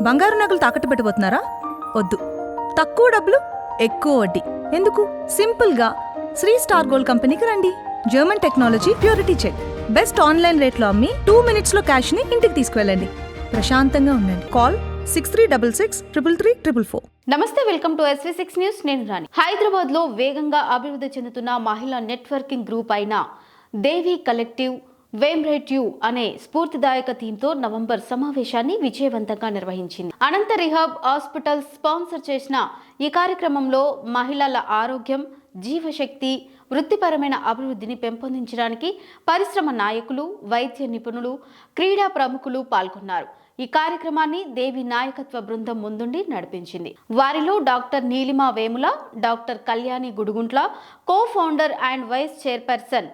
బంగారు నగలు తాకట్టు పెట్టబోతున్నారా? వద్దు. తక్కువ డబ్బులు ఎక్కువ వడ్డీ. ఎందుకు? సింపుల్గా. శ్రీ స్టార్ గోల్డ్ కంపెనీకి రండి. German technology purity check. Best online రేట్లో అమ్మి టూ మినిట్స్లో క్యాష్ని ఇంటికి తీసుకువెళ్ళండి. ప్రశాంతంగా ఉండండి. Call six three double six triple three triple four నమస్తే welcome to SV six news. నేను రాణి. హైదరాబాద్లో వేగంగా అభివృద్ధి చెందుతున్న మహిళా నెట్వర్కింగ్ గ్రూప్ అయిన దేవి కలెక్టివ్ వేమ్రేట్ యూ అనే స్ఫూర్తిదాయక థీమ్తో నవంబర్ సమావేశాన్ని విజయవంతంగా నిర్వహించింది. అనంత రిహాబ్ హాస్పిటల్ స్పాన్సర్ చేసిన ఈ కార్యక్రమంలో మహిళల ఆరోగ్యం జీవశక్తి వృత్తిపరమైన అభివృద్ధిని పెంపొందించడానికి పరిశ్రమ నాయకులు వైద్య నిపుణులు క్రీడా ప్రముఖులు పాల్గొన్నారు. ఈ కార్యక్రమాన్ని దేవి నాయకత్వ బృందం ముందుండి నడిపించింది. వారిలో doctor Neelima Vemula doctor Kalyani Gudugantla co founder and vice chairperson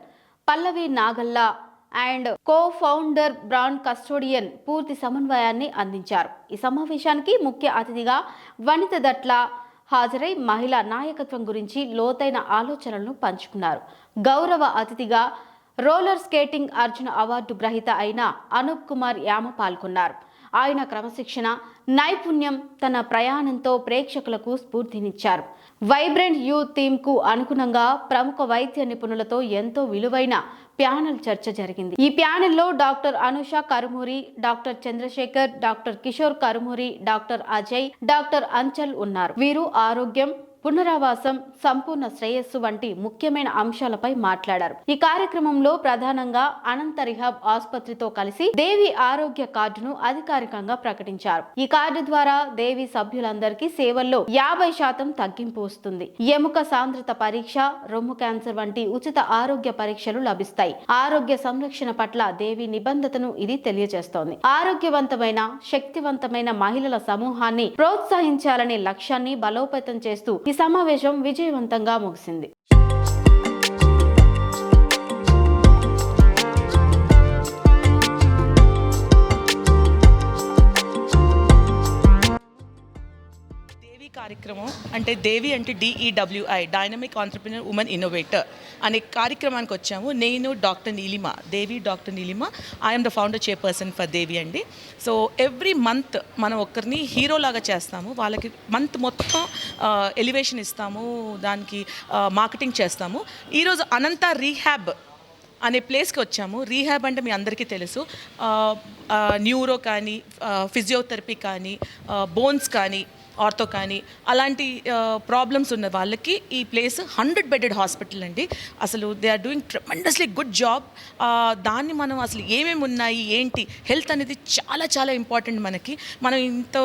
Pallavi Nagalla and co founder brand custodian పూర్తి సమన్వయాన్ని అందించారు. ఈ సమావేశానికి ముఖ్య అతిథిగా వనిత దట్ల హాజరై మహిళా నాయకత్వం గురించి లోతైన ఆలోచనలను పంచుకున్నారు. గౌరవ అతిథిగా రోలర్ స్కేటింగ్ అర్జున అవార్డు గ్రహీత అయిన అనూప్ కుమార్ యామ పాల్గొన్నారు. ఆయన క్రమశిక్షణ నైపుణ్యం తన ప్రయాణంతో ప్రేక్షకులకు స్ఫూర్తినిచ్చారు. వైబ్రెంట్ యూత్ థీమ్కు అనుగుణంగా ప్రముఖ వైద్య నిపుణులతో ఎంతో విలువైన ప్యానెల్ చర్చ జరిగింది. ఈ ప్యానెల్లో doctor Anusha Karumuri doctor Chandrasekhar doctor Kishore Karumuri doctor Ajay doctor Anchal ఉన్నారు. వీరు ఆరోగ్యం పునరావాసం సంపూర్ణ శ్రేయస్సు వంటి ముఖ్యమైన అంశాలపై మాట్లాడారు. ఈ కార్యక్రమంలో ప్రధానంగా అనంత రిహాబ్ ఆసుపత్రితో కలిసి దేవి ఆరోగ్య కార్డును అధికారికంగా ప్రకటించారు. ఈ కార్డు ద్వారా దేవి సభ్యులందరికీ సేవల్లో యాభై శాతం తగ్గింపు వస్తుంది. ఎముక సాంద్రత పరీక్ష రొమ్ము క్యాన్సర్ వంటి ఉచిత ఆరోగ్య పరీక్షలు లభిస్తాయి. ఆరోగ్య సంరక్షణ పట్ల దేవి నిబంధతను ఇది తెలియజేస్తోంది. ఆరోగ్యవంతమైన శక్తివంతమైన మహిళల సమూహాన్ని ప్రోత్సహించాలనే లక్ష్యాన్ని బలోపేతం చేస్తూ ఈ సమావేశం విజయవంతంగా ముగిసింది. కార్యక్రమం అంటే దేవి అంటే DEWI dynamic entrepreneur women innovator అనే కార్యక్రమానికి వచ్చాము. నేను doctor Neelima Devi doctor Neelima. I'm the founder chairperson for Devi అండి. సో ఎవ్రీ మంత్ మనం ఒక్కరిని హీరోలాగా చేస్తాము. వాళ్ళకి మంత్ మొత్తం ఎలివేషన్ ఇస్తాము. దానికి మార్కెటింగ్ చేస్తాము. ఈరోజు అనంత రీహ్యాబ్ అనే ప్లేస్కి వచ్చాము. రీహాబ్ అంటే మీ అందరికీ తెలుసు. న్యూరో కానీ ఫిజియోథెరపీ కానీ బోన్స్ కానీ ఆర్థో కానీ అలాంటి ప్రాబ్లమ్స్ ఉన్న వాళ్ళకి ఈ ప్లేస్ హండ్రెడ్ బెడెడ్ హాస్పిటల్ అండి. అసలు they are doing tremendously good job దాన్ని మనం అసలు ఏమేమి ఉన్నాయి ఏంటి హెల్త్ అనేది చాలా చాలా ఇంపార్టెంట్ మనకి. మనం ఇంత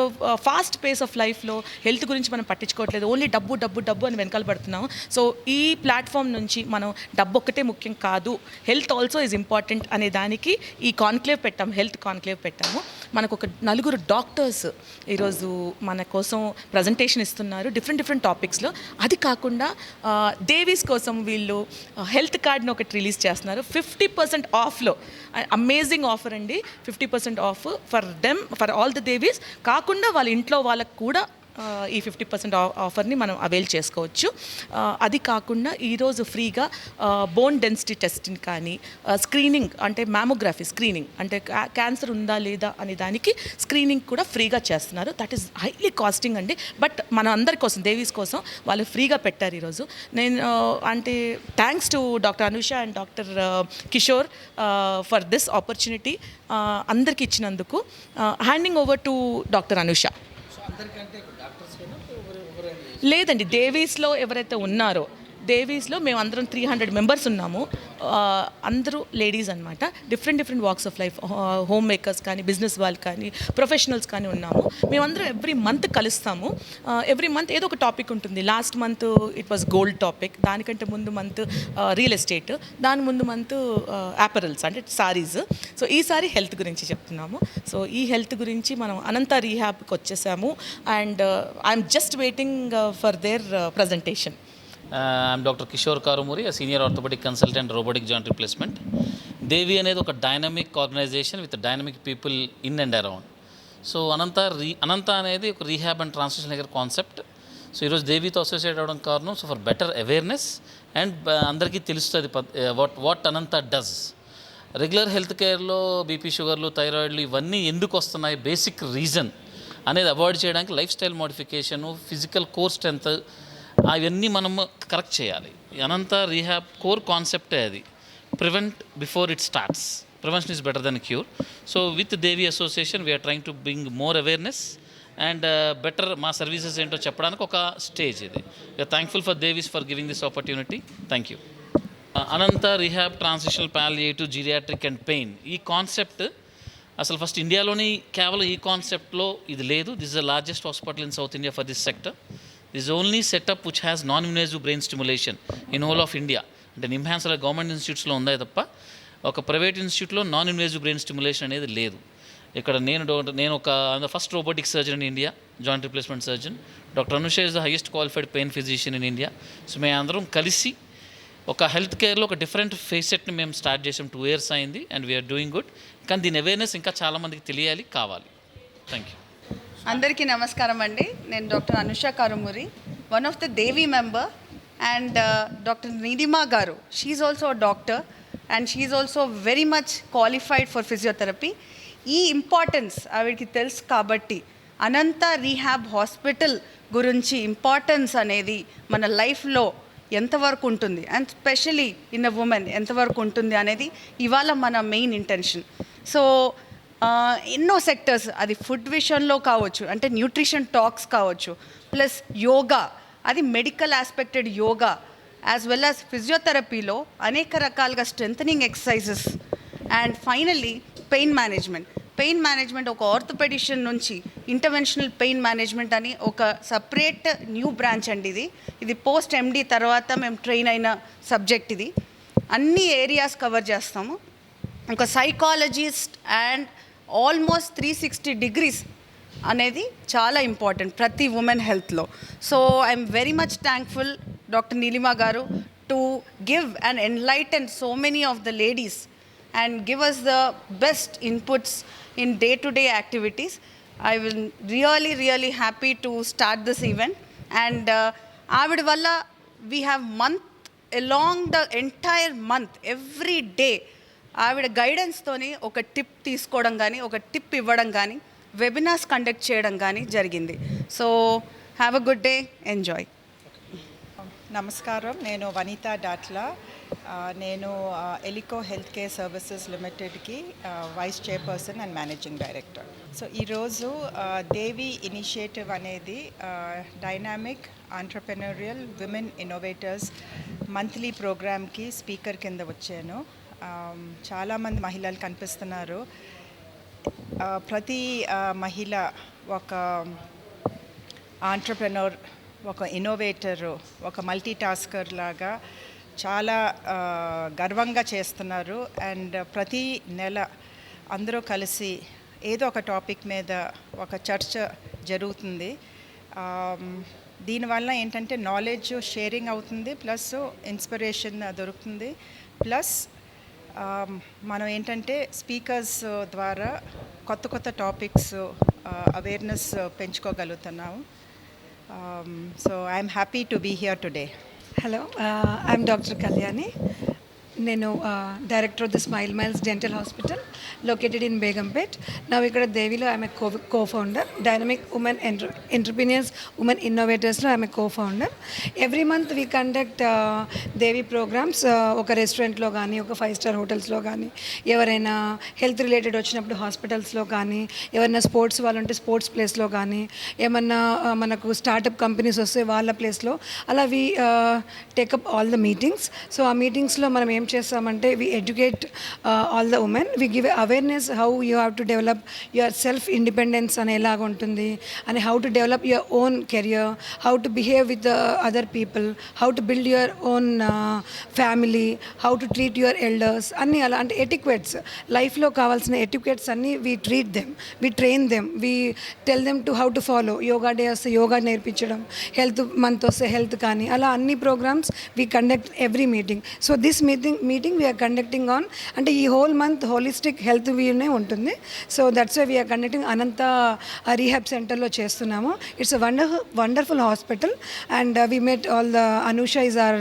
ఫాస్ట్ పేస్ ఆఫ్ లైఫ్లో హెల్త్ గురించి మనం పట్టించుకోవట్లేదు. ఓన్లీ డబ్బు డబ్బు డబ్బు అని వెనకాల పడుతున్నాం. సో ఈ ప్లాట్ఫామ్ నుంచి మనం డబ్బు ఒక్కటే ముఖ్యం కాదు. హెల్త్ ఆల్సో ఈజ్ ఇంపార్టెంట్ అనే దానికి ఈ కాన్క్లేవ్ పెట్టాము హెల్త్ కాన్క్లేవ్ పెట్టాము. మనకు ఒక నలుగురు డాక్టర్స్ ఈరోజు మన కోసం ప్రజెంటేషన్ ఇస్తున్నారు డిఫరెంట్ డిఫరెంట్ టాపిక్స్లో అది కాకుండా దేవీస్ కోసం వీళ్ళు హెల్త్ కార్డ్ని ఒకటి రిలీజ్ చేస్తున్నారు. ఫిఫ్టీ పర్సెంట్ ఆఫ్లో అమేజింగ్ ఆఫర్ అండి. Fifty percent off for them for all the Devis కాకుండా వాళ్ళ ఇంట్లో వాళ్ళకు కూడా ఈ ఫిఫ్టీ పర్సెంట్ ఆఫర్ని మనం అవైల్ చేసుకోవచ్చు. అది కాకుండా ఈరోజు ఫ్రీగా బోన్ డెన్సిటీ టెస్ట్ని కానీ స్క్రీనింగ్ అంటే మ్యామోగ్రఫీ స్క్రీనింగ్ అంటే క్యాన్సర్ ఉందా లేదా అనే దానికి స్క్రీనింగ్ కూడా ఫ్రీగా చేస్తున్నారు. దట్ ఈస్ హైలీ కాస్టింగ్ అండి. బట్ మన అందరి కోసం దేవీస్ కోసం వాళ్ళు ఫ్రీగా పెట్టారు ఈరోజు. నేను అంటే thanks to doctor Anusha and doctor Kishore for this opportunity అందరికి ఇచ్చినందుకు handing over to doctor Anusha లేదండి దేవీస్లో ఎవరైతే ఉన్నారో దేవీస్లో మేము అందరం త్రీ హండ్రెడ్ మెంబర్స్ ఉన్నాము. అందరూ లేడీస్ అనమాట different different walks of life home makers కానీ బిజినెస్ వాళ్ళు కానీ ప్రొఫెషనల్స్ కానీ ఉన్నాము. మేమందరం ఎవ్రీ మంత్ కలుస్తాము. ఎవ్రీ మంత్ ఏదో ఒక టాపిక్ ఉంటుంది. Last month it was gold topic దానికంటే ముందు మంత్ రియల్ ఎస్టేట్ దాని ముందు మంత్ యాపరల్స్ అంటే సారీస్ సో ఈసారి హెల్త్ గురించి చెప్తున్నాము. సో ఈ హెల్త్ గురించి మనం అనంత రీహాబ్కి వచ్చేసాము and I'm just waiting for their presentation I'm doctor Kishore Karumuri senior orthopaedic consultant robotic joint replacement Devi అనేది ఒక dynamic organisation with dynamic people in and around so Anantha re Anantha అనేది ఒక rehab and translation దగ్గర concept so ఈరోజు దేవితో associate అవ్వడం కారణం so for better awareness and అందరికీ తెలుస్తుంది what what Anantha does regular health కేర్లో BP షుగర్లు థైరాయిడ్లు ఇవన్నీ ఎందుకు వస్తున్నాయి? బేసిక్ రీజన్ అనేది అవాయిడ్ చేయడానికి lifestyle modification physical core strength అవన్నీ మనం కరెక్ట్ చేయాలి. అనంత రీహాబ్ కోర్ కాన్సెప్టే అది. Prevent before it starts. Prevention is better then cure. So with Devi association we're trying to bring more awareness and better మా services ఏంటో చెప్పడానికి ఒక స్టేజ్ ఇది. Thankful for Devis for giving this opportunity thank you Anantha rehab transitional palliative geriatric and pain. ఈ concept అసలు first ఇండియాలోని కేవలం ఈ కాన్సెప్ట్లో ఇది లేదు. This is the largest hospital in south India for this sector this only setup which has non invasive brain stimulation in whole of India అంటే నిమ్హాన్స్లో గవర్నమెంట్ ఇన్స్టిట్యూట్స్లో ఉందా తప్ప ఒక ప్రైవేట్ ఇన్స్టిట్యూట్లో నాన్ ఇన్వేజివ్ బ్రెయిన్ స్టిములేషన్ అనేది లేదు. ఇక్కడ నేను నేను ఒక first robotic surgeon in India joint replacement surgeon doctor Anusha is the highest qualified pain physician in India so మేము అందరం కలిసి ఒక హెల్త్ కేర్లో ఒక డిఫరెంట్ ఫేసెట్ని మేము స్టార్ట్ చేసాం. టూ ఇయర్స్ అయింది అండ్ వీఆర్ డూయింగ్ గుడ్ కానీ దీని అవేర్నెస్ ఇంకా చాలామందికి తెలియాలి కావాలి. థ్యాంక్ యూ అందరికీ నమస్కారం అండి. నేను doctor Anusha Karumuri one of the Devi member and doctor Neelima garu. She also doctor and she also very much qualified for physiotherapy ఈ ఇంపార్టెన్స్ ఆవిడకి తెలుసు కాబట్టి అనంత రీహాబ్ హాస్పిటల్ గురించి ఇంపార్టెన్స్ అనేది మన లైఫ్లో ఎంతవరకు ఉంటుంది? And specially in a women ఎంతవరకు ఉంటుంది అనేది ఇవాళ మన మెయిన్ ఇంటెన్షన్ సో ఎన్నో సెక్టర్స్ అది ఫుడ్ విషయంలో కావచ్చు అంటే న్యూట్రిషన్ టాక్స్ కావచ్చు ప్లస్ యోగా. అది medical aspected yoga as well as ఫిజియోథెరపీలో అనేక రకాలుగా strengthening exercises and finally pain management pain management ఒక ఆర్థోపెడిషన్ నుంచి ఇంటర్వెన్షనల్ పెయిన్ మేనేజ్మెంట్ అని ఒక సపరేట్ న్యూ బ్రాంచ్ అండి ఇది. ఇది పోస్ట్ ఎండి తర్వాత మేము ట్రైన్ అయిన సబ్జెక్ట్ ఇది. అన్ని ఏరియాస్ కవర్ చేస్తాము. ఒక psychologist and almost three sixty degrees అనేది చాలా ఇంపార్టెంట్ ప్రతి women హెల్త్లో so I'm very much thankful doctor Neelima garu to give and enlighten so many of the ladies and give us the best inputs in day to day activities I will really really happy to start this event and ఆవిడ వల్ల we have month along the entire month every day ఆవిడ గైడెన్స్తోని ఒక tip తీసుకోవడం కానీ ఒక tip ఇవ్వడం కానీ వెబినార్స్ కండక్ట్ చేయడం కానీ జరిగింది. So have a good day enjoy నమస్కారం. నేను వనిత డాట్లా. నేను ఎలికో హెల్త్ కేర్ సర్వీసెస్ లిమిటెడ్కి vice chairperson and managing director so ఈరోజు దేవి ఇనిషియేటివ్ అనేది dynamic entrepreneurial women innovators monthly ప్రోగ్రామ్కి స్పీకర్ కింద వచ్చాను. చాలామంది మహిళలు కనిపిస్తున్నారు. ప్రతి మహిళ ఒక ఆంటర్ప్రెనర్ ఒక ఇన్నోవేటర్ ఒక మల్టీ టాస్కర్ లాగా చాలా గర్వంగా చేస్తున్నారు. అండ్ ప్రతి నెల అందరూ కలిసి ఏదో ఒక టాపిక్ మీద ఒక చర్చ జరుగుతుంది. దీనివల్ల ఏంటంటే నాలెడ్జ్ షేరింగ్ అవుతుంది ప్లస్ ఇన్స్పిరేషన్ దొరుకుతుంది. ప్లస్ మనం ఏంటంటే స్పీకర్స్ ద్వారా కొత్త కొత్త topics awareness పెంచుకోగలుగుతున్నాము. So I'm happy to be here today hello I'm doctor Kalyani నేను director of the smile miles dental hospital located in Begumpet నా ఇక్కడ దేవిలో ఆమె co co founder dynamic women entrepreneurs women ఇన్నోవేటర్స్లో ఆమె co founder every month we conduct Devi programmes ఒక రెస్టారెంట్లో కానీ ఒక ఫైవ్ స్టార్ హోటల్స్లో కానీ ఎవరైనా హెల్త్ రిలేటెడ్ వచ్చినప్పుడు హాస్పిటల్స్లో కానీ ఎవరైనా స్పోర్ట్స్ వాళ్ళు ఉంటే స్పోర్ట్స్ ప్లేస్లో కానీ ఏమన్నా మనకు స్టార్టప్ కంపెనీస్ వస్తే వాళ్ళ ప్లేస్లో అలా we take up all the meetings so ఆ మీటింగ్స్లో మనం ఏం చేస్తామంటే we educate all the women we give awareness how you have to develop yourself independence అని ఎలాగ ఉంటుంది అని how to develop your own career how to behave with other people how to build your own family how to treat your elders అన్నీ అలా అంటే etiquettes లైఫ్లో కావాల్సిన etiquettes అన్నీ we treat them we train them we tell them to how to follow yoga day వస్తే యోగా నేర్పించడం health month వస్తే health కానీ అలా అన్ని programmes we conduct every meeting so this meeting meeting we're conducting on అంటే ఈ whole month holistic health వీనే ఉంటుంది. So that's way we're conducting Anantha rehab సెంటర్లో చేస్తున్నాము. It's a wonder wonderful hospital and we met all the Anusha is our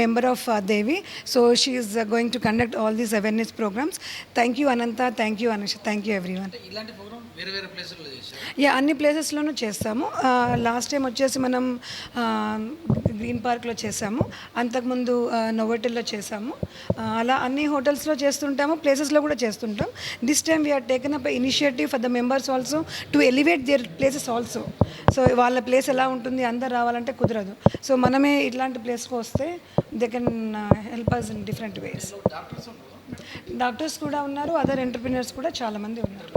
member of Devi so she going to conduct all these awareness programmes thank you Anantha thank you Anusha thank you everyone ఇలాంటి programme వేరే వేరే ప్లేసుల్లో చేశారు? Yeah అన్ని ప్లేసెస్లోనూ చేస్తాము. Last time వచ్చేసి మనం గ్రీన్ పార్క్లో చేసాము అంతకుముందు నోవోటెల్లో చేసాము అలా అన్ని హోటల్స్లో చేస్తుంటాము ప్లేసెస్లో కూడా చేస్తుంటాం. This time we're taken up initiative for the members also to elevate their places also so వాళ్ళ ప్లేస్ ఎలా ఉంటుంది అందరు రావాలంటే కుదరదు. సో మనమే ఇట్లాంటి ప్లేస్కి వస్తే they can help us in different ways doctors కూడా ఉన్నారు అదర్ ఎంటర్ప్రినర్స్ కూడా చాలామంది ఉన్నారు.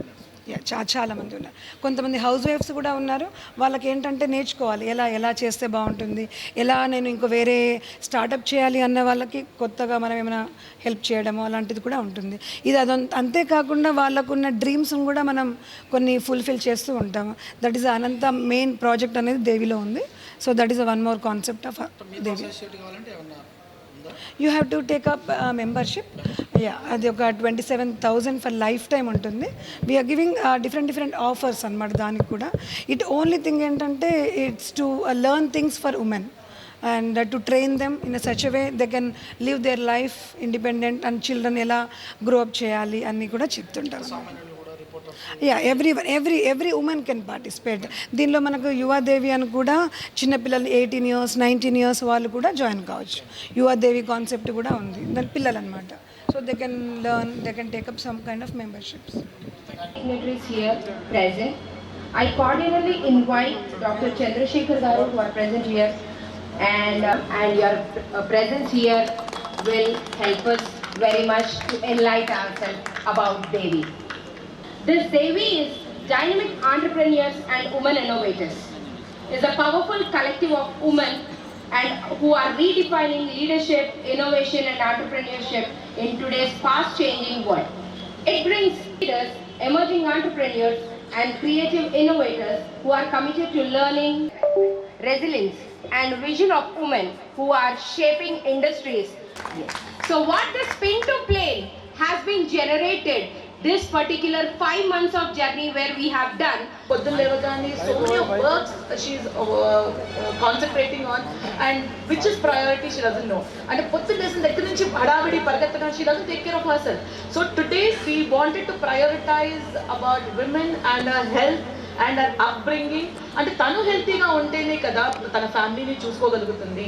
యా చా చాలామంది ఉన్నారు. కొంతమంది హౌస్ వైఫ్స్ కూడా ఉన్నారు. వాళ్ళకి ఏంటంటే నేర్చుకోవాలి. ఎలా ఎలా చేస్తే బాగుంటుంది? ఎలా నేను ఇంకో వేరే స్టార్టప్ చేయాలి అన్న వాళ్ళకి కొత్తగా మనం ఏమైనా హెల్ప్ చేయడము అలాంటిది కూడా ఉంటుంది. ఇది అదొం అంతేకాకుండా వాళ్ళకున్న డ్రీమ్స్ని కూడా మనం కొన్ని ఫుల్ఫిల్ చేస్తూ ఉంటాము that is Anantha main project అనేది దేవిలో ఉంది. So that is one more concept of Devi. You have to take up membership yeah అది ఒక twenty seven thousand for lifetime ఉంటుంది we're giving different different offers అనమాట దానికి కూడా. ఇట్ ఓన్లీ థింగ్ ఏంటంటే it's to learn things for women and to train them in a such way they can live their life independent and children ఎలా grow up చేయాలి అన్నీ కూడా చెప్తుంటారు. Yeah every every every women can participate దీనిలో మనకు యువాదేవి అని కూడా చిన్నపిల్లలు ఎయిటీన్ ఇయర్స్ నైన్టీన్ ఇయర్స్ వాళ్ళు కూడా జాయిన్ కావచ్చు యువాదేవి కాన్సెప్ట్ కూడా ఉంది దాని పిల్లలు అనమాట so they can learn they can take up some kind of memberships. I cordially invite Dr. Chandrasekhar Garu who are present here and, uh, and your uh, presence here will help us very much to enlighten ourselves about Devi. This Devi is dynamic entrepreneurs and women innovators. is a powerful collective of women and who are redefining leadership, innovation and entrepreneurship in today's fast changing world. It brings leaders, emerging entrepreneurs and creative innovators who are committed to learning, resilience and vision of women who are shaping industries. So what this spin to play has been generated this particular five months of journey where we have done పొద్దున్న లేవగానే so many works she concentrating on and which is priority she doesn't know అంటే పొద్దున్న లేసిన దగ్గర నుంచి హడావిడి పరిగెత్తడం she doesn't take care of herself so today we wanted to prioritise about women and her health and her upbringing అంటే తను హెల్తీగా ఉంటేనే కదా తన ఫ్యామిలీని చూసుకోగలుగుతుంది.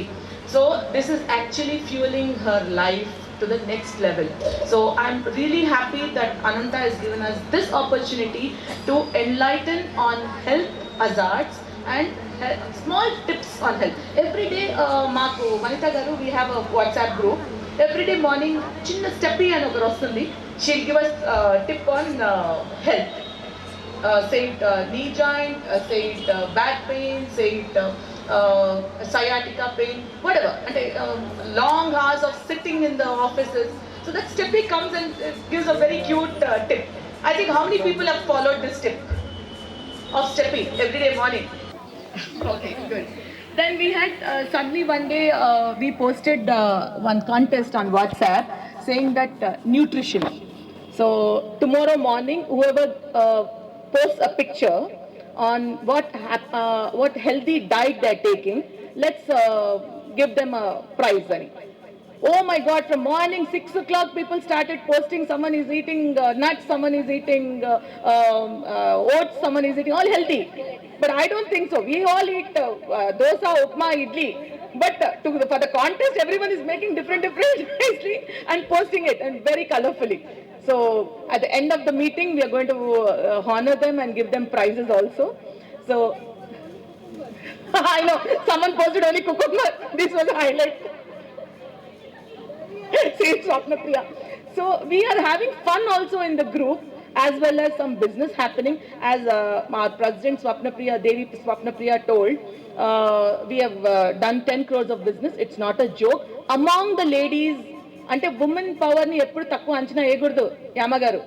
So this is actually fuelling her life to the next level. So I'm really happy that Ananta has given us this opportunity to enlighten on health hazards and he- small tips on health. Every day, uh, Marco, Manita Garu, we have a WhatsApp group. Every day morning, చిన్న స్టెప్పీ అని ఒకరు వస్తుంది she'll give us tip on health uh, say it uh, knee joint, uh, uh, sciatica pain, whatever. And uh, long hours of sitting in the offices. So that Steppy comes and uh, gives a very cute tip. I think how many people have followed this tip of Steppy every day morning? okay, good. Then we had uh, suddenly one day uh, we posted uh, one contest on WhatsApp saying that uh, nutrition. So tomorrow morning, whoever uh, posts a picture on what uh, what healthy diet they're taking, let's uh, give them a prize. Oh my God! From morning six o'clock, people started posting. Someone is eating uh, nuts. Someone is eating uh, um, uh, oats. Someone is eating all healthy. But I don't think so. We all eat uh, uh, dosa, upma, idli. But uh, to, for the contest, everyone is making different, different nicely and posting it and very colorfully. So at the end of the meeting, we are going to uh, honor them and give them prizes also. So I know someone posted only cucumber. This was a highlight. Says Swapna Priya. So we are having fun also in the group as well as some business happening. As uh, our president Swapna Priya, Devi Swapna Priya told, uh, we have uh, done 10 crores of business. It's not a joke. Among the ladies, అంటే women పవర్ని ఎప్పుడు తక్కువ అంచనా వేయకూడదు యామగారు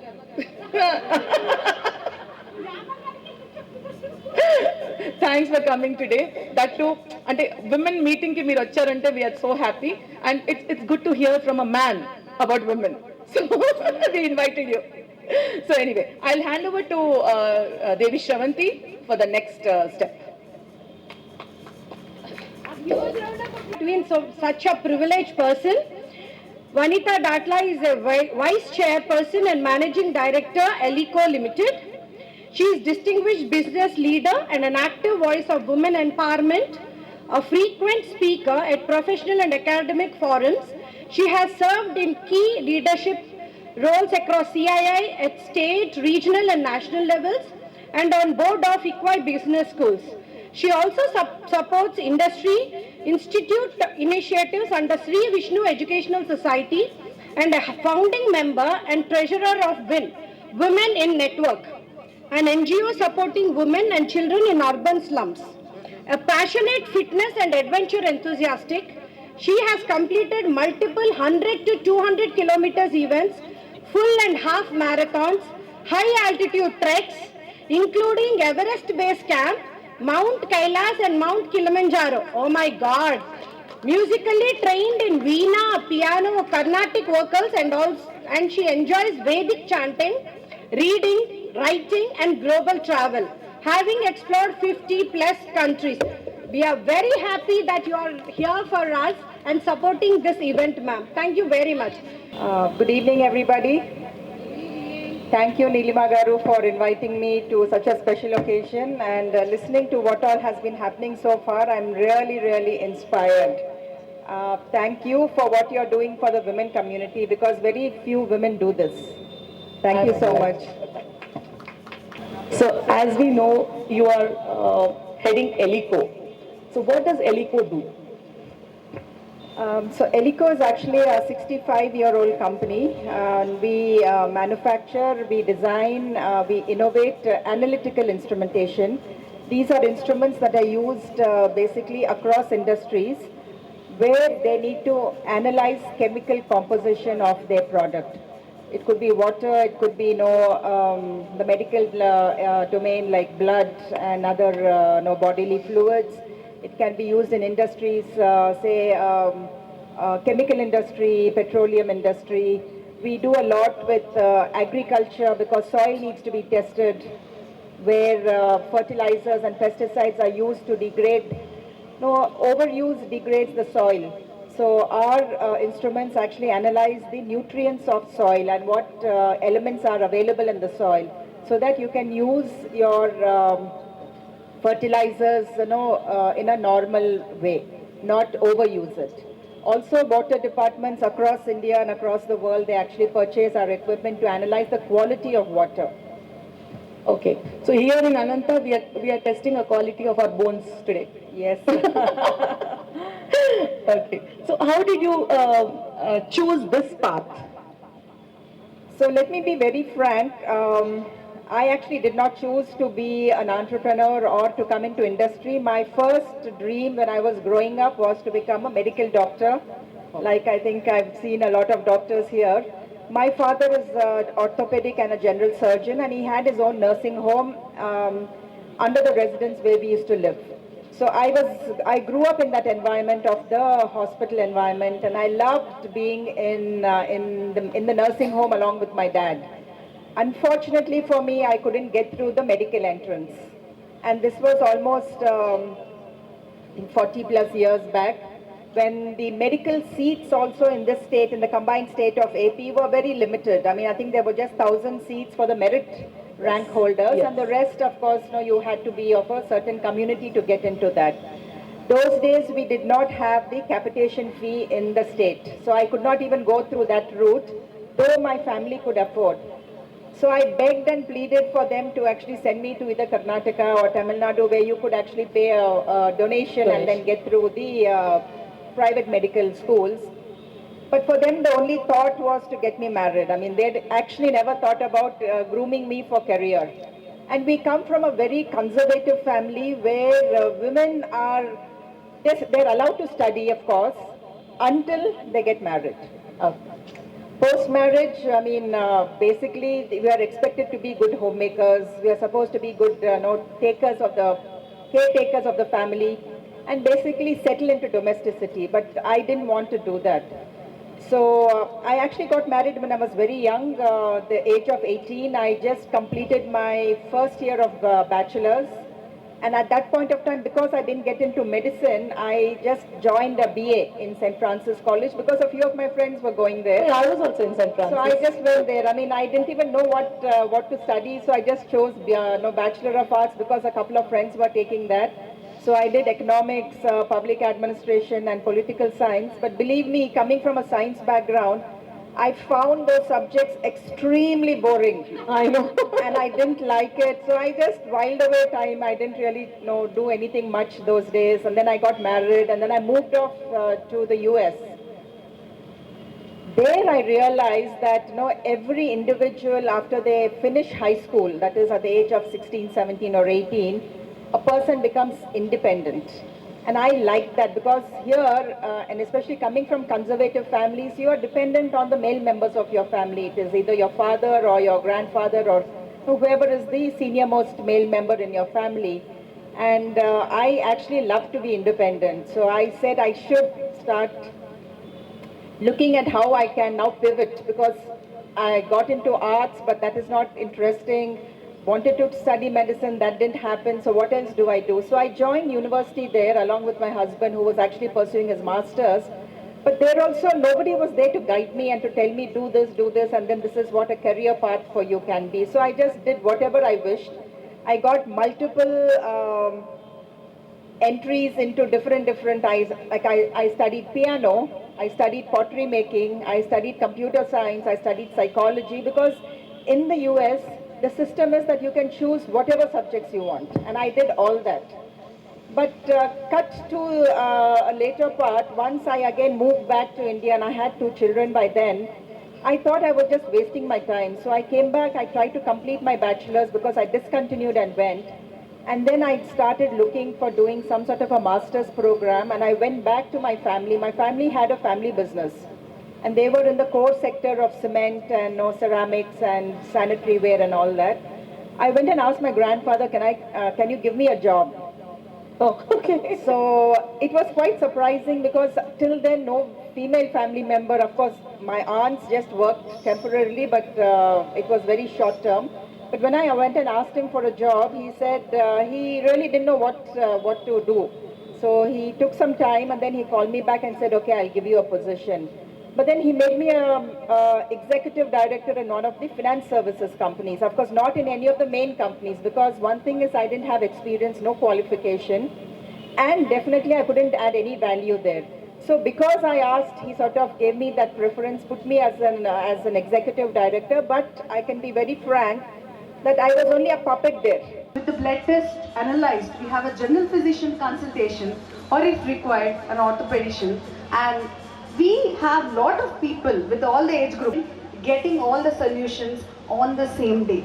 thanks for coming today that too అంటే women మీటింగ్కి మీరు వచ్చారంటే we're so happy and it's it's good to hear from a man about women so we invited you so anyway I hand over to Devi Sravanthi for the next step between so, such a privileged person. Vanita Datla is a vice chairperson and managing director, Elico Limited. She is distinguished business leader and an active voice of women empowerment, a frequent speaker at professional and academic forums. She has served in key leadership roles across CII at state, regional and national levels and on board of Equi Business Schools. She also sup- supports industry institute initiatives under Sri Vishnu Educational Society and a founding member and treasurer of WIN, Women in Network, an NGO supporting women and children in urban slums. A passionate fitness and adventure enthusiastic, she has completed multiple 100 to 200 kilometers events, full and half marathons, high altitude treks, including Everest Base Camp, Mount Kailas and Mount Kilimanjaro. Oh my God! Musically trained in Veena, piano, Carnatic vocals, and also, and she enjoys Vedic chanting, reading, writing, and global travel. Having explored 50 plus countries, we are very happy that you are here for us and supporting this event, ma'am. Thank you very much. Uh, Good evening, everybody. Thank you, Nilima Garu, for inviting me to such a special occasion and uh, listening to what all has been happening so far. I'm really, really inspired. Uh, Thank you for what you're doing for the women community because very few women do this. Thank you so much. So as we know, you are uh, heading Elico. So what does Elico do? Um, so Elico is actually a 65-year-old company. and we uh, manufacture, we design, uh, we innovate uh, analytical instrumentation. These are instruments that are used uh, basically across industries where they need to analyze chemical composition of their product. It could be water, it could be you know, um, the medical uh, uh, domain like blood and other uh, you know, bodily fluids. It can be used in industries, uh, say um, uh, chemical industry, petroleum industry. We do a lot with uh, agriculture because soil needs to be tested where uh, fertilizers and pesticides are used to degrade. No, overuse degrades the soil. So our uh, instruments actually analyze the nutrients of soil and what uh, elements are available in the soil so that you can use your um, fertilizers, you know, uh, in a normal way, not overuse it. Also, water departments across India and across the world, they actually purchase our equipment to analyze the quality of water. Okay. So here in Ananta, we are, we are testing a quality of our bones today. Yes. Okay. So how did you uh, uh, choose this path? So let me be very frank. Um, I actually did not choose to be an entrepreneur or to come into industry. My first dream when I was growing up was to become a medical doctor. Like I think I've seen a lot of doctors here. My father is an orthopedic and a general surgeon, and he had his own nursing home um, under the residence where we used to live. So I was, I grew up in that environment of the hospital environment, and I loved being in uh, in the in the nursing home along with my dad. Unfortunately for me, I couldn't get through the medical entrance, and this was almost um, 40 plus years back when the medical seats also in this state, in the combined state of AP, were very limited. I mean, I think there were just 1,000 seats for the merit rank holders, and the rest, of course, you know, you had to be of a certain community to get into that. Those days, we did not have the capitation fee in the state, so I could not even go through that route, though my family could afford. So I begged and pleaded for them to actually send me to either Karnataka or Tamil Nadu where you could actually pay a, a donation and then get through the uh, private medical schools. But for them, the only thought was to get me married. I mean, they'd actually never thought about uh, grooming me for career. And we come from a very conservative family where uh, women are, they're allowed to study, of course, until they get married. Uh, Post marriage, I mean, uh, basically, we are expected to be good homemakers. We are supposed to be good, uh, no, takers of the caretakers of the family, and basically settle into domesticity. But I didn't want to do that. So uh, I actually got married when I was very young, uh, the age of 18. I just completed my first year of uh, bachelor's. And at that point of time, because I didn't get into medicine, I just joined a BA in St. Francis College because a few of my friends were going there. I was also in St. Francis. So I just went there. I mean, I didn't even know what uh, what to study, so I just chose uh, no Bachelor of Arts because a couple of friends were taking that. So I did economics, uh, public administration, and political science. But believe me, coming from a science background, I found those subjects extremely boring. I know. and I didn't like it. So I just whiled away time. I didn't really you know, do anything much those days. And then I got married and then I moved off uh, to the US. There I realized that you know, every individual after they finish high school, that is at the age of 16, 17 or 18, a person becomes independent. And I like that because here, uh, and especially coming from conservative families, you are dependent on the male members of your family. It is either your father or your grandfather or whoever is the senior most male member in your family. And uh, I actually love to be independent. So I said I should start looking at how I can now pivot because I got into arts, but that is not interesting. Wanted to study medicine, that didn't happen. So what else do I do? So I joined university there along with my husband, who was actually pursuing his masters. But there also nobody was there to guide me and to tell me do this, do this, and then this is what a career path for you can be. So I just did whatever I wished. I got multiple. Um, entries into different different eyes like I, I studied piano i studied pottery making i studied computer science i studied psychology because in the us the system is that you can choose whatever subjects you want and i did all that but uh, cut to uh, a later part once i again moved back to india and i had two children by then I thought I was just wasting my time. So I came back, I tried to complete my bachelor's because I discontinued and went. And then I started looking for doing some sort of a master's program and I went back to my family. My family had a family business and they were in the core sector of cement and you know, ceramics and sanitary ware and all that. I went and asked my grandfather, can, I, uh, can you give me a job? Oh, okay. So it was quite surprising because till then no female family member, of course my aunts just worked temporarily but uh, it was very short term. But when I went and asked him for a job, he said uh, he really didn't know what, uh, what to do. So he took some time and then he called me back and said, okay, I'll give you a position. But then he made me a, a executive director in one of the finance services companies. Of course, not in any of the main companies because one thing is I didn't have experience, no qualification, and definitely I couldn't add any value there. So because I asked, he sort of gave me that preference, put me as an uh, as an executive director. But I can be very frank that I was only a puppet there. With the blood test analyzed, we have a general physician consultation or if required, an orthopedician. And we have lot of people with all the age group getting all the solutions on the same day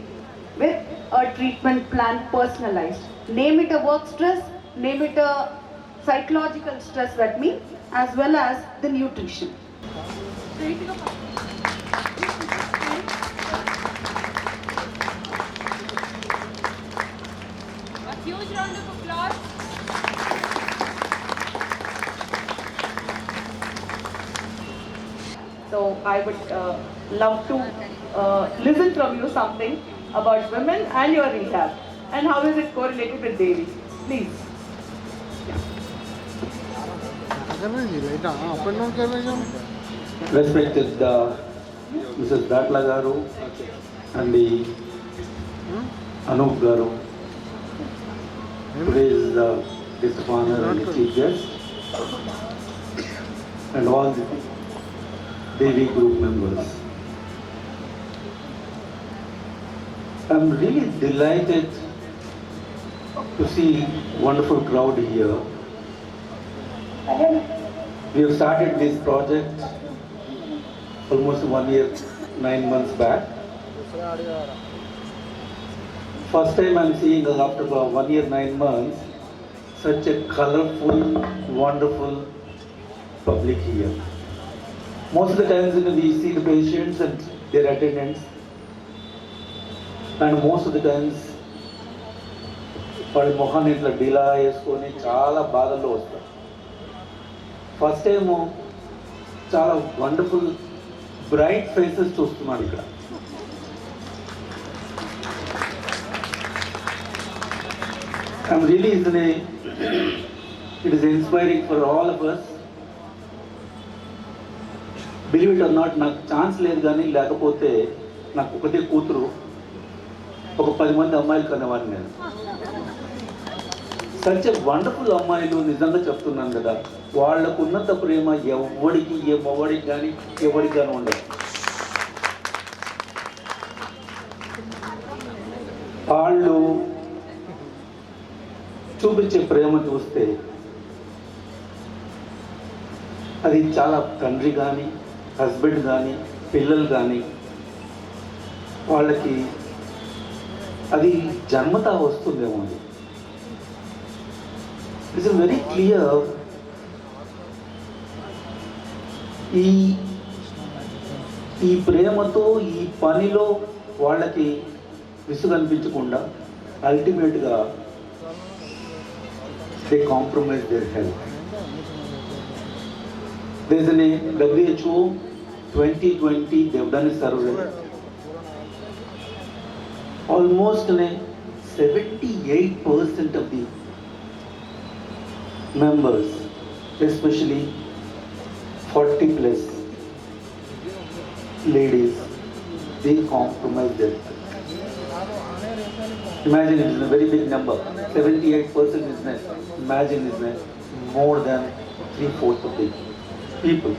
with a treatment plan personalized. Name it a work stress, name it a psychological stress that means as well as the nutrition. I would uh, love to uh, listen from you something about women and your rehab and how is it correlated with Devi. Please. respected uh, Mrs. Datla Garu and the Anup Garu. Today is the guest and the chief guest. And all the Devi group members. I'm really delighted to see wonderful crowd here. We have started this project almost one year, nine months back. First time I'm seeing after one year, nine months, such a colorful, wonderful public here. Most of the times you know, we see the patients and their attendants, and most of the times వాడి మొహాన్ని ఇట్లా డిలా వేసుకొని చాలా బాధల్లో వస్తారు first time చాలా wonderful bright faces చూస్తున్నాడు ఇక్కడ I'm really is it is inspiring for all of us. believe it or not నాకు ఛాన్స్ లేదు కానీ లేకపోతే నాకు ఒకటే కూతురు ఒక పది మంది అమ్మాయిలు కనేవాడిని నేను. సచ్ వండర్ఫుల్ అమ్మాయిలు నిజంగా చెప్తున్నాను కదా వాళ్ళకు ఉన్నంత ప్రేమ ఎవడికి ఏ మొవడికి కానీ ఎవరికి కానీ ఉండదు. వాళ్ళు చూపించే ప్రేమ చూస్తే అది చాలా తండ్రి కానీ హస్బెండ్ కానీ పిల్లలు కానీ వాళ్ళకి అది జన్మత వస్తుందేమో అది ఇట్స్ వెరీ క్లియర్ ఈ ఈ ప్రేమతో ఈ పనిలో వాళ్ళకి విసుగు అనిపించకుండా అల్టిమేట్గా they compromise their health. There's an WHO 2020, they've done a survey. Almost in 78% of the members, especially 40 plus ladies, they compromise health. Imagine it is a very big number. 78% is. Imagine is more than three fourths of the people.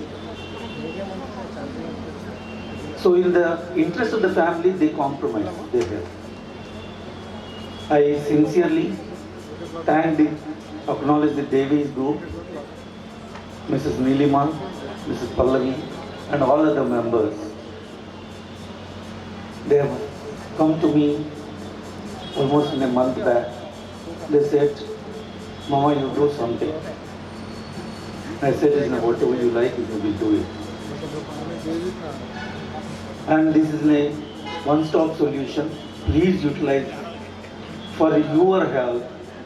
So, in the interest of the family, they compromise their health. I sincerely thank the, acknowledge the Devi's group, Mrs. Nilima, Mrs. Pallavi, and all other members. They have come to me almost in a month back, they said, Mama, you do something. I said, "Listen, whatever you like, you will do it. And this is a one-stop solution. Please utilize for your health